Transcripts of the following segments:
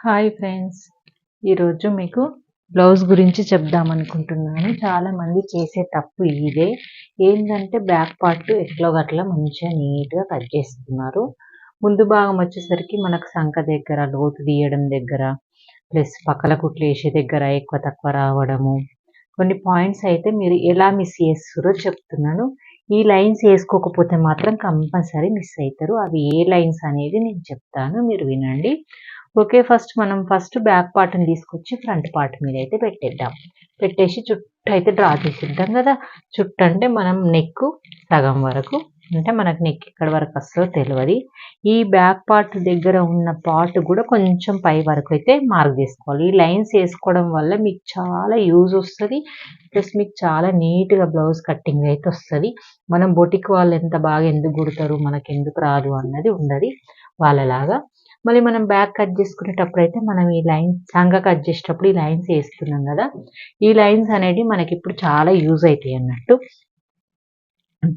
Hi friends ఈరోజు మీకు blouse గురించి చెప్దామనుకుంటున్నాను. చాలామంది చేసే తప్పు ఇదే. ఏంటంటే బ్యాక్ పార్ట్ ఎట్లో గట్లా మంచిగా నీట్గా కట్ చేస్తున్నారు. ముందు భాగం వచ్చేసరికి మనకు సంఖ దగ్గర లోతు తీయడం దగ్గర ప్లస్ పక్కల కుట్లు వేసే దగ్గర ఎక్కువ తక్కువ రావడము. కొన్ని పాయింట్స్ అయితే మీరు ఎలా మిస్ చేస్తారో చెప్తున్నాను. ఈ లైన్స్ వేసుకోకపోతే మాత్రం కంపల్సరీ మిస్ అవుతారు. అవి ఏ లైన్స్ అనేది నేను చెప్తాను. మీరు వినండి. ఓకే ఫస్ట్ మనం ఫస్ట్ బ్యాక్ పార్ట్ని తీసుకొచ్చి ఫ్రంట్ పార్ట్ మీద అయితే పెట్టేద్దాం. పెట్టేసి చుట్టూ అయితే డ్రా చేసిద్దాం కదా. చుట్టూ అంటే మనం నెక్ సగం వరకు అంటే మనకు నెక్ ఎక్కడ వరకు వస్తుందో తెలియదు ఈ బ్యాక్ పార్ట్ దగ్గర ఉన్న పార్ట్ కూడా కొంచెం పై వరకు అయితే మార్క్ చేసుకోవాలి. ఈ లైన్స్ వేసుకోవడం వల్ల మీకు చాలా యూజ్ వస్తుంది. ప్లస్ మీకు చాలా నీట్గా బ్లౌజ్ కట్టింగ్ అయితే వస్తుంది. మనం బొటిక్ వాళ్ళు ఎంత బాగా ఎందుకు కుడతారు మనకి ఎందుకు రాదు అన్నది ఉండదు. వాళ్ళలాగా మళ్ళీ మనం బ్యాక్ కట్ చేసుకునేటప్పుడు అయితే మనం ఈ లైన్ సంగ కట్ చేసేటప్పుడు ఈ లైన్స్ వేస్తున్నాం కదా. ఈ లైన్స్ అనేది మనకి ఇప్పుడు చాలా యూజ్ అవుతాయి అన్నట్టు.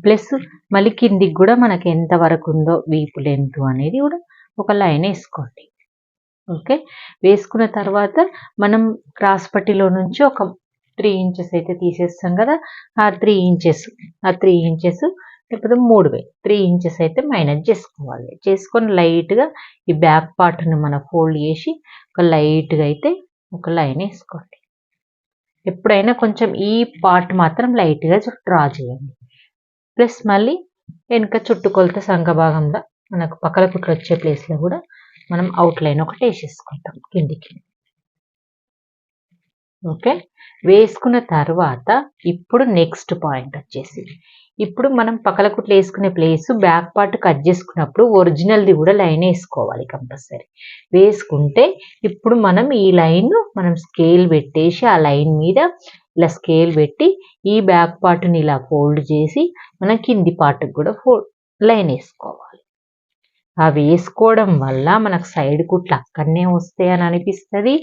ప్లస్ మళ్ళీ కిందికి కూడా మనకి ఎంత వరకు ఉందో వీపు లెంత్ అనేది కూడా ఒక లైన్ వేసుకోండి. ఓకే వేసుకున్న తర్వాత మనం క్రాస్ పట్టిలో నుంచి ఒక త్రీ ఇంచెస్ అయితే తీసేస్తాం కదా. ఆ త్రీ ఇంచెస్ ఆ త్రీ ఇంచెస్ లేకపోతే మూడు వే త్రీ ఇంచెస్ అయితే మైనస్ చేసుకోవాలి. చేసుకొని లైట్గా ఈ బ్యాక్ పార్ట్ని మనం ఫోల్డ్ చేసి ఒక లైట్గా అయితే ఒక లైన్ వేసుకోండి ఎప్పుడైనా కొంచెం ఈ పార్ట్ మాత్రం లైట్గా డ్రా చేయండి. ప్లస్ మళ్ళీ వెనుక చుట్టుకొలత సంఘ భాగంలో మనకు పక్కల కుట్లు వచ్చే ప్లేస్లో కూడా మనం అవుట్లైన్ ఒకటి వేసేసుకుంటాం కిందికి. ఓకే? వేసుకున్న తర్వాత ఇప్పుడు నెక్స్ట్ పాయింట్ వచ్చేసి ఇప్పుడు మనం పక్కల కుట్లు వేసుకునే ప్లేస్ బ్యాక్ పార్ట్ కట్ చేసుకున్నప్పుడు ఒరిజినల్ది కూడా లైన్ వేసుకోవాలి కంపల్సరీ. వేసుకుంటే ఇప్పుడు మనం ఈ లైన్ మనం స్కేల్ పెట్టేసి ఆ లైన్ మీద ఇలా స్కేల్ పెట్టి ఈ బ్యాక్ పార్ట్ని ఇలా ఫోల్డ్ చేసి మనం కింది పార్ట్కి కూడా ఫోల్డ్ లైన్ వేసుకోవాలి. ఆ వేసుకోవడం వల్ల మనకు సైడ్ కుట్లు అక్కడనే వస్తాయి అని అనిపిస్తుంది.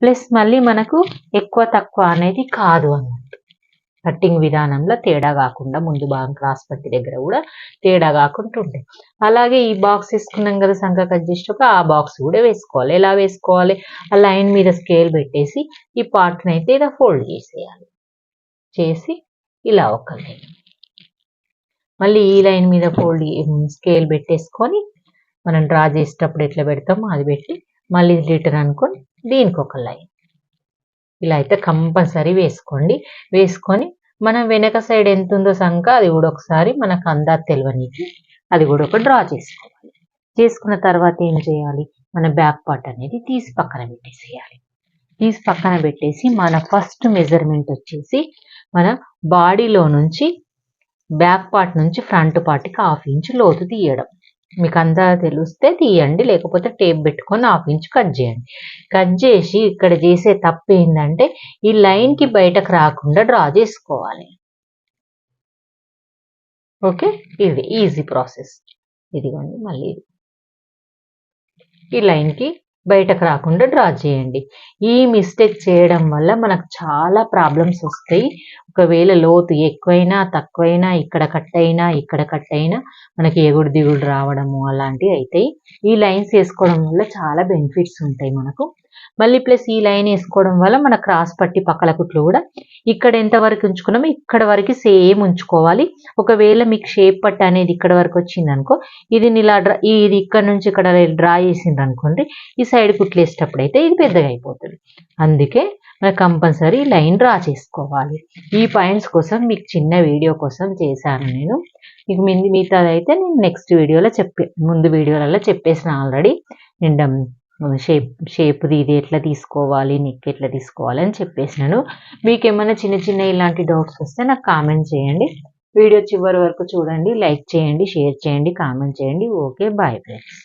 ప్లస్ మళ్ళీ మనకు ఎక్కువ తక్కువ అనేది కాదు అన్నట్టు. కట్టింగ్ విధానంలో తేడా కాకుండా ముందు భాగం క్రాస్ పట్టి దగ్గర కూడా తేడా కాకుండా ఉంటాయి. అలాగే ఈ బాక్స్ వేసుకున్నాం కదా సంఖ కట్ చేసేటప్పుడు ఆ బాక్స్ కూడా వేసుకోవాలి. ఎలా వేసుకోవాలి? ఆ లైన్ మీద స్కేల్ పెట్టేసి ఈ పార్ట్ని అయితే ఇలా ఫోల్డ్ చేసేయాలి. చేసి ఇలా ఒక లైన్ మళ్ళీ ఈ లైన్ మీద ఫోల్డ్ స్కేల్ పెట్టేసుకొని మనం డ్రా చేసేటప్పుడు ఎట్లా పెడతామో అది పెట్టి మళ్ళీ రిటర్న్ అనుకొని దీనికి ఒక లైన్. ఇలా అయితే కంపల్సరీ వేసుకోండి. వేసుకొని మనం వెనక సైడ్ ఎంత ఉందో సంక అది కూడా ఒకసారి మనకు అందా తెలియనికి అది కూడా ఒక డ్రా చేసుకోవాలి. చేసుకున్న తర్వాత ఏం చేయాలి? మన బ్యాక్ పార్ట్ అనేది తీసి పక్కన పెట్టేసేయాలి. తీసి పక్కన పెట్టేసి మన ఫస్ట్ మెజర్మెంట్ వచ్చేసి మన బాడీలో నుంచి బ్యాక్ పార్ట్ నుంచి ఫ్రంట్ పార్ట్కి హాఫ్ ఇంచ్ లోతు తీయడం. మీకు అంతా తెలిస్తే తీయండి లేకపోతే టేప్ పెట్టుకొని హాఫ్ ఇంచ్ కట్ చేయండి. కట్ చేసి ఇక్కడ చేసే తప్పు ఏంటంటే ఈ లైన్కి బయటకు రాకుండా డ్రా చేసుకోవాలి. ఓకే? ఇది ఈజీ ప్రాసెస్. ఇదిగోండి మళ్ళీ ఈ లైన్కి బయటకు రాకుండా డ్రా చేయండి. ఈ మిస్టేక్ చేయడం వల్ల మనకు చాలా ప్రాబ్లమ్స్ వస్తాయి. ఒకవేళ లోతు ఎక్కువైనా తక్కువైనా ఇక్కడ కట్ అయినా ఇక్కడ కట్ అయినా మనకి ఎగుడు దిగుడు రావడము అలాంటివి అవుతాయి ఈ లైన్స్ వేసుకోవడం వల్ల చాలా బెనిఫిట్స్ ఉంటాయి మనకు. మళ్ళీ ప్లస్ ఈ లైన్ వేసుకోవడం వల్ల మన క్రాస్ పట్టి పక్కల కుట్లు కూడా ఇక్కడ ఎంత వరకు ఉంచుకున్నామో ఇక్కడ వరకు సేమ్ ఉంచుకోవాలి. ఒకవేళ మీకు షేప్ పట్టు అనేది ఇక్కడ వరకు వచ్చింది అనుకో ఇది ఇలా డ్రా ఇది ఇక్కడ నుంచి ఇక్కడ డ్రా చేసిండ్రు అనుకోండి ఈ సైడ్ కుట్లు వేసేటప్పుడు అయితే ఇది పెద్దగా అయిపోతుంది. అందుకే మనకు కంపల్సరీ లైన్ డ్రా చేసుకోవాలి. ఈ పాయింట్స్ కోసం మీకు చిన్న వీడియో కోసం చేశాను నేను. మీకు మిగతాది అయితే నేను నెక్స్ట్ వీడియోలో చెప్పే ముందు వీడియోలలో చెప్పేసిన ఆల్రెడీ నేను షేప్ షేప్ది ఇది ఎట్లా తీసుకోవాలి నిక్ ఎట్లా తీసుకోవాలి అని చెప్పేసినాను. మీకు ఏమైనా చిన్న చిన్న ఇలాంటి డౌట్స్ వస్తే నాకు కామెంట్ చేయండి. వీడియో చివరి వరకు చూడండి లైక్ చేయండి షేర్ చేయండి కామెంట్ చేయండి. Okay bye friends